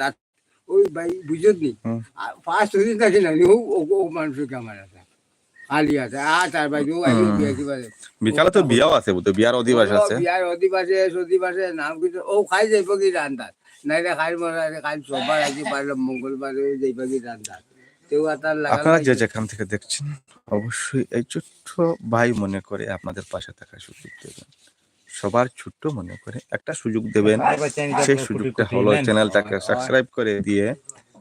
তার ওই ভাই বুঝত নি? থাকি না ও ও আছে খালি আছে। আর তার বাইরে ও। বিয়া বিকালে তো বিয়াও আছে বুঝতে বিয়ার অধিবাস আছে। বিয়ার অধিবাসে সদিবাসে নাম ও খাই যাইব কি রান্দার নাইলে খাই মরা খাই সোমবার আজি পারলে মঙ্গলবারে যাইব কি রান্দার তেও তার লাগা আপনারা যে যেখান থেকে দেখছেন অবশ্যই এই ছোট্ট ভাই মনে করে আপনাদের পাশে থাকার সুযোগ দেবেন। সবার ছোট্ট মনে করে একটা সুযোগ দেবেন। সেই সুযোগটা হলো চ্যানেলটাকে সাবস্ক্রাইব করে দিয়ে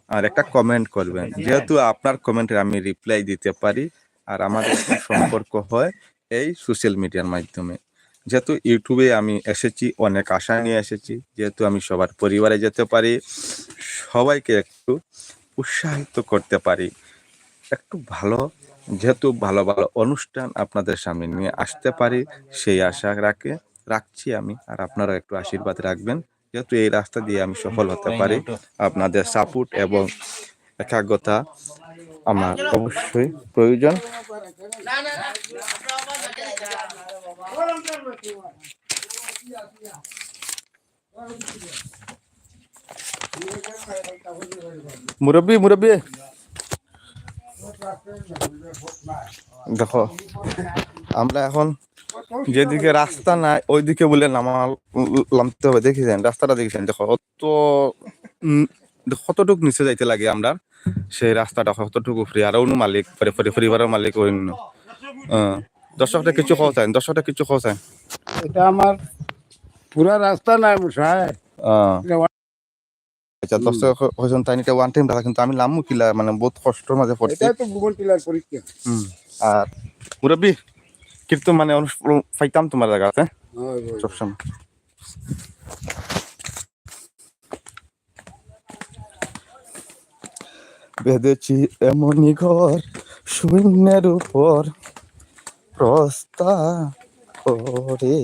আর একটা কমেন্ট করবেন। যেহেতু আপনার কমেন্টে আমি রিপ্লাই দিতে পারি আর আমাদের সম্পর্ক হয় এই সোশ্যাল মিডিয়ার মাধ্যমে। যেহেতু ইউটিউবে আমি এসেছি অনেক আশা নিয়ে এসেছি যেহেতু আমি সবার পরিবারে যেতে পারি সবাইকে একটু উৎসাহিত করতে পারি। একটু ভালো যেহেতু ভালো ভালো অনুষ্ঠান আপনাদের সামনে নিয়ে আসতে পারি সেই আশা রাখে। রাখছি আমি আর আপনারা একটু আশীর্বাদ রাখবেন যেহেতু এই রাস্তা দিয়ে আমি সফল হতে পারি। আপনাদের সাপোর্ট এবং একাগ্রতা আমার অবশ্যই প্রয়োজন। মুরব্বী মুরব্বী। দেখো আমরা এখন যেদিকে রাস্তা নাই ওইদিকে বলে নামা নামতে হবে। দেখেছেন? রাস্তাটা দেখেছেন? দেখো অত কতটুক নিচে যাইতে লাগে আমরা সেই রাস্তাটা কতটুকু ফ্রি আর অন্য মালিক পরে পরে পরিবারের মালিক অন্য। দর্শকটা কিছু খাওয়া দর্শকটা কিছু খাওয়া এটা আমার পুরা রাস্তা নাই মশাই। আচ্ছা দর্শক হয়েছেন তাই ওয়ান টাইম রাখা কিন্তু আমি লামু কিলা মানে বহুত কষ্টের মাঝে পড়ছি। এটাই তো ভূগোল টিলার পরীক্ষা। আর মুরব্বী কিন্তু মানে পাইতাম তোমার জায়গাতে। সবসময়। বেঁধেছি এমনই ঘর শূন্যের উপর। প্রস্তা করে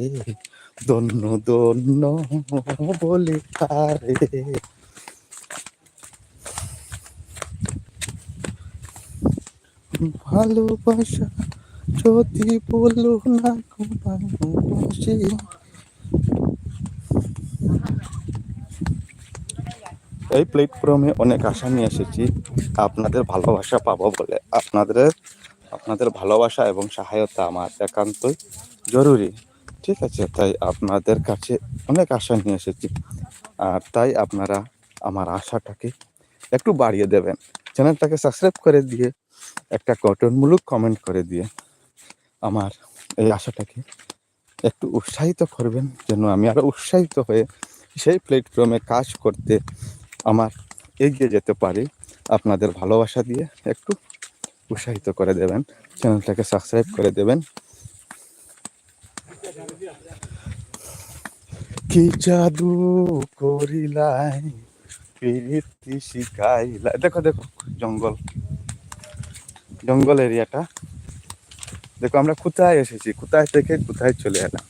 দন্য দন্য বলি তারে ভালোবাসা যদি বলো না গো এই প্ল্যাটফর্মে অনেক আশা নিয়ে এসেছি। আপনাদের ভালোবাসা পাবো বলে। আপনাদের আপনাদের ভালোবাসা এবং সহায়তা আমার একান্তই জরুরি। ঠিক আছে, তাই আপনাদের কাছে অনেক আশা নিয়ে এসেছি। আর তাই আপনারা আমার আশাটাকে একটু বাড়িয়ে দেবেন। চ্যানেলটাকে সাবস্ক্রাইব করে দিয়ে একটা গঠনমূলক কমেন্ট করে দিয়ে আমার এই আশাটাকে একটু উৎসাহিত করবেন, যেন আমি আরও উৎসাহিত হয়ে সেই প্ল্যাটফর্মে কাজ করতে আমার এগিয়ে যেতে পারি। আপনাদের ভালোবাসা দিয়ে একটু উৎসাহিত করে দেবেন, চ্যানেলটাকে সাবস্ক্রাইব করে দেবেন। কি জাদু করিলাই, প্রীতি শিখাইলাই। দেখো দেখো, জঙ্গল। জঙ্গল এরিয়াটা देखो আমরা কোথায় এসেছি কোথায় থেকে কোথায় চলে এলাম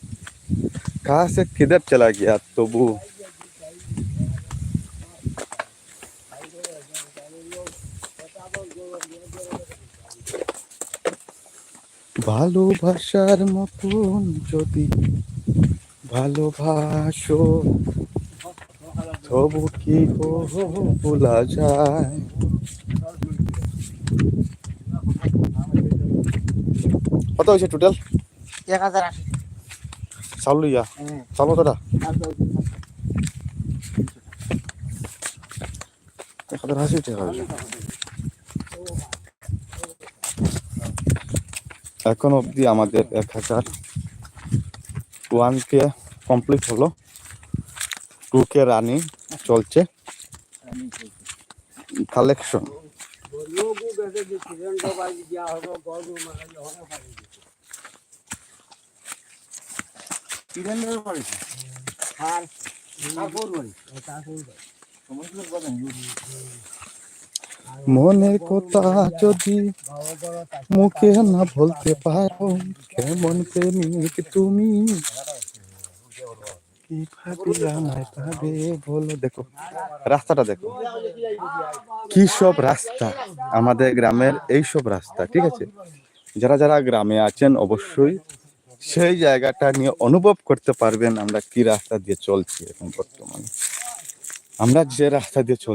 कहाँ से किधर चला गया तबु ভালোবাসার মতন যদি ভালোবাসো তবু কি গো ভোলা যায় কত হয়েছে টোটাল এক হাজার আশি। চাউল হ্যাঁ। চাউল কতটা? এক হাজার আশি টাকা এখন অবধি আমাদের এক হাজার ওয়ান কে কমপ্লিট হলো টু কে রানিং চলছে। কালেকশন যে দেওয়া হলো আর সমস্ত কথা মনের কথা যদি মুখে না বলতে পারো কেমন প্রেমিক তুমি? কি বলো, দেখো, রাস্তাটা দেখো। কি সব রাস্তা? আমাদের গ্রামের এই সব রাস্তা, ঠিক আছে? যারা যারা গ্রামে আছেন, অবশ্যই সেই জায়গাটা নিয়ে অনুভব করতে পারবেন আমরা কি রাস্তা দিয়ে চলছি এখন বর্তমানে। আমরা যে রাস্তা দিয়ে চল